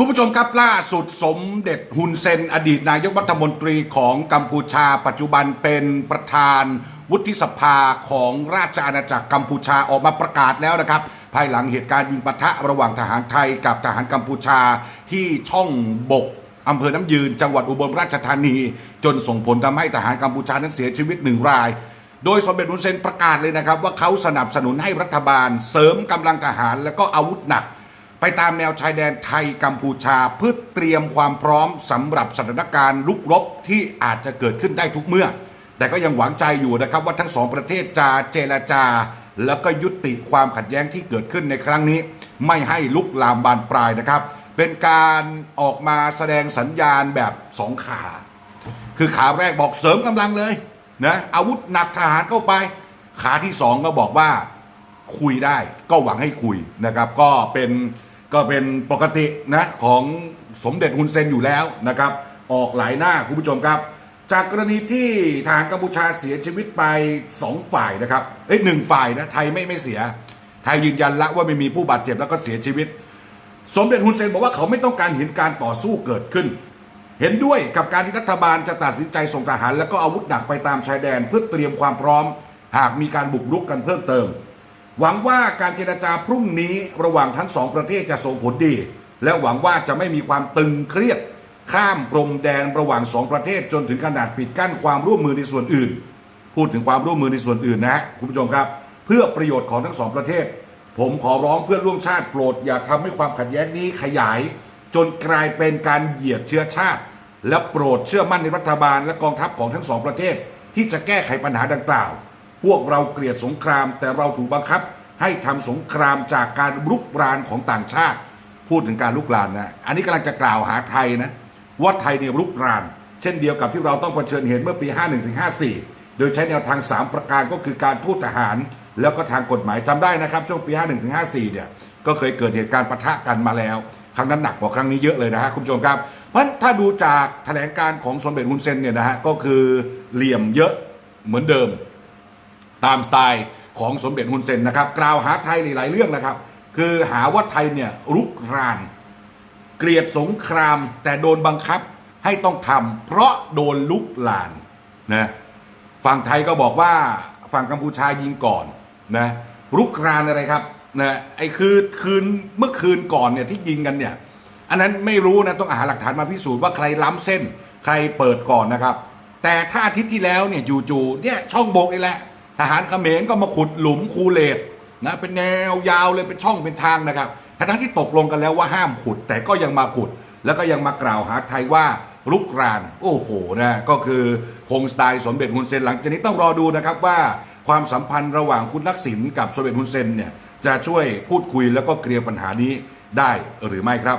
คุณผู้ชมครับล่าสุดสมเด็จฮุนเซน อดีตนายกรัฐมนตรีของกัมพูชา ปัจจุบันเป็นประธาน วุฒิสภาของราชอาณาจักรกัมพูชาออกมาประกาศแล้วนะครับ ภายหลังเหตุการณ์ยิงปะทะระหว่างทหารไทยกับทหารกัมพูชาที่ช่องบกอำเภอน้ำยืน จังหวัดอุบลราชธานี จนส่งผลทำให้ทหารกัมพูชานั้นเสียชีวิตหนึ่งราย โดยสมเด็จฮุนเซนประกาศเลยนะครับ ว่าเขาสนับสนุนให้รัฐบาล เสริมกำลังทหารและก็อาวุธหนัก ไปตามแนวชายแดนไทยกัมพูชาเพื่อเตรียมความพร้อมสำหรับสถานการณ์ลุกรบที่อาจจะเกิดขึ้นได้ทุกเมื่อ แต่ก็ยังหวังใจอยู่นะครับว่าทั้งสองประเทศจะเจรจา แล้วก็ยุติความขัดแย้งที่เกิดขึ้นในครั้งนี้ ไม่ให้ลุกลามบานปลายนะครับ เป็นการออกมาแสดงสัญญาณแบบสองขา คือขาแรกบอกเสริมกำลังเลยนะอาวุธหนักทหารเข้าไป ขาที่สองก็บอกว่าคุยได้ก็หวังให้คุยนะครับก็เป็น ก็เป็นปกตินะของสมเด็จฮุนเซนอยู่แล้วนะครับ ออกหลายหน้าคุณผู้ชมครับ จากกรณีที่ทารกัมพูชาเสียชีวิตไปสองฝ่ายนะครับเอ้ยหนึ่งฝ่ายนะไทยไม่ไม่เสีย ไทยยืนยันละว่าไม่มีผู้บาดเจ็บแล้วก็เสียชีวิต สมเด็จฮุนเซนบอกว่าเขาไม่ต้องการเห็นการต่อสู้เกิดขึ้น เห็นด้วยกับการที่รัฐบาลจะตัดสินใจส่งทหาร และก็อาวุธหนักไปตามชายแดนเพื่อเตรียมความพร้อม หากมีการบุกรุกกันเพิ่มเติม หวังว่าการเจรจาพรุ่งนี้ระหว่างทั้งสองประเทศจะส่งผลดี และหวังว่าจะไม่มีความตึงเครียด ข้ามพรมแดนระหว่างสองประเทศจนถึงขนาดปิดกั้นความร่วมมือในส่วนอื่น พูดถึงความร่วมมือในส่วนอื่นนะคุณผู้ชมครับ เพื่อประโยชน์ของทั้งสองประเทศ ผมขอร้องเพื่อนร่วมชาติโปรด อย่าทำให้ความขัดแย้งนี้ขยาย จนกลายเป็นการเหยียดเชื้อชาติ และโปรดเชื่อมั่นในรัฐบาลและกองทัพของทั้งสองประเทศ ที่จะแก้ไขปัญหาดังกล่าว พวกเราเกลียดสงคราม แต่เราถูกบังคับ ให้ทำสงครามจากการรุกรานของต่างชาติ พูดถึงการลุกรานนะอันนี้กำลังจะกล่าวหาไทยนะว่าไทยเนี่ยรุกราน เช่นเดียวกับที่เราต้องเผชิญเหตุเมื่อปี 51ถึง54 โดยใช้แนวทาง 3 ประการก็คือการทูตทหาร แล้วก็ทางกฎหมายจำได้นะครับ ช่วงปี 51ถึง54 เนี่ยก็เคยเกิดเหตุการณ์ปะทะกันมาแล้วครั้งนั้นหนักกว่าครั้งนี้เยอะเลยนะฮะคุณผู้ชมครับ เพราะฉะนั้นถ้าดูจากแถลงการของสมเด็จฮุนเซนเนี่ยนะฮะก็คือเหลี่ยมเยอะเหมือนเดิม ตามสไตล์ของสมเด็จฮุนเซนนะครับ กล่าวหาไทยหลาย ๆ เรื่องนะครับ คือหาว่าไทยเนี่ยรุกราน เกลียดสงครามแต่โดนบังคับให้ต้องทำเพราะโดนลุกลานนะฝั่งไทยก็บอกว่าฝั่งกัมพูชายิงก่อนนะรุกรานอะไรครับนะไอ้คือคืนเมื่อคืนก่อนเนี่ยที่ยิงกันเนี่ย อันนั้นไม่รู้นะต้องหาหลักฐานมาพิสูจน์ว่าใครล้ำเส้น ใครเปิดก่อนนะครับ แต่ถ้าอาทิตย์ที่แล้วเนี่ยจู่ๆเนี่ยช่องโบกนี่แหละ ทหารเขมรก็มาขุดหลุมคูเลตนะเป็นแนวยาวเลยเป็นช่องเป็นทางนะครับทั้งที่ตกลงกันแล้วว่าห้ามขุด แต่ก็ยังมาขุด แล้วก็ยังมากล่าวหาไทยว่าลุกราน โอ้โหนะก็คือคงสไตล์สมเด็จฮุนเซนหลังจากนี้ต้องรอดูนะครับว่าความสัมพันธ์ระหว่างคุณทักษิณกับสมเด็จฮุนเซนเนี่ยจะช่วยพูดคุยแล้วก็เคลียร์ปัญหานี้ได้หรือไม่ครับ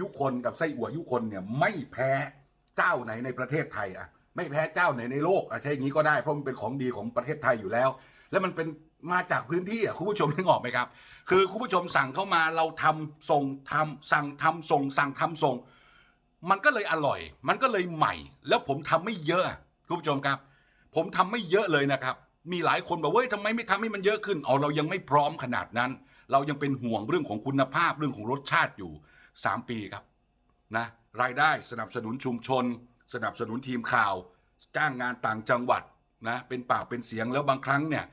ยุคนกับไส้อั่วยุคนเนี่ยไม่แพ้เจ้าไหนในประเทศไทยอะไม่แพ้เจ้าไหนในโลกอะใช่อย่างนี้ก็ได้เพราะมันเป็นของดีของประเทศไทยอยู่แล้ว แล้วมันเป็นมาจากพื้นที่อะคุณผู้ชมนึกออกไหมครับ คือคุณผู้ชมสั่งเข้ามาเราทำส่งทำสั่งทำส่ง สั่งทำส่ง มันก็เลยอร่อย มันก็เลยใหม่ แล้วผมทำไม่เยอะคุณผู้ชมครับ ผมทำไม่เยอะเลยนะครับ มีหลายคนบอกว่าเฮ้ยทำไมไม่ทำให้มันเยอะขึ้นเอาเรายังไม่พร้อมขนาดนั้น เรายังเป็นห่วงเรื่องของคุณภาพเรื่องของรสชาติอยู่ 3 ปีครับนะรายได้สนับสนุนชุมชน สนับสนุนทีมข่าว จ้างงานต่างจังหวัดนะเป็นปากเป็นเสียงแล้วบางครั้งเนี่ย